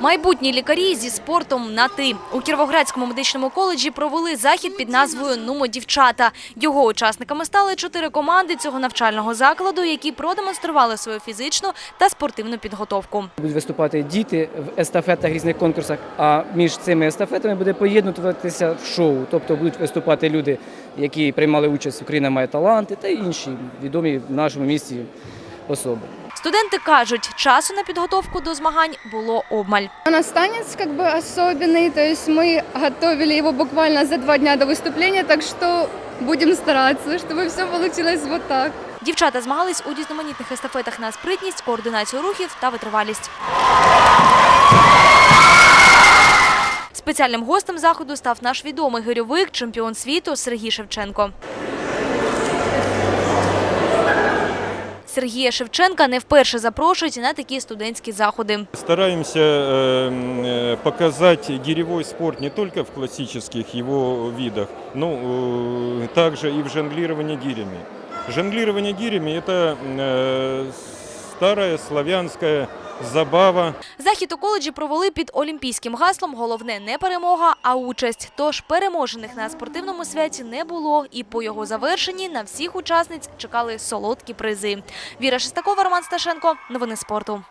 Майбутні лікарі зі спортом на ти у Кіровоградському медичному коледжі провели захід під назвою Нумо дівчата. Його учасниками стали чотири команди цього навчального закладу, які продемонстрували свою фізичну та спортивну підготовку. Будуть виступати діти в естафетах різних конкурсах, а між цими естафетами буде поєднуватися шоу. Тобто будуть виступати люди, які приймали участь Україна має таланти та інші відомі в нашому місті особи. Студенти кажуть, часу на підготовку до змагань було обмаль. У нас танец как бы особенный, то есть мы готовили его буквально за два дня до выступления, так что будем стараться, чтобы все получилось вот так. Дівчата змагались у різноманітних естафетах на спритність, координацію рухів та витривалість. Спеціальним гостем заходу став наш відомий гирьовик, чемпіон світу Сергій Шевченко. Сергія Шевченка не вперше запрошують на такі студентські заходи. Стараемся э, э, показать гиревой спорт не только в классических его видах, но э, также и в жонглировании гирями. Жонглирование гирями – это э, старая славянская забава. Захід у коледжі провели під олімпійським гаслом «Головне не перемога, а участь». Тож переможених на спортивному святі не було, і по його завершенні на всіх учасниць чекали солодкі призи. Віра Шестакова, Роман Сташенко. Новини спорту.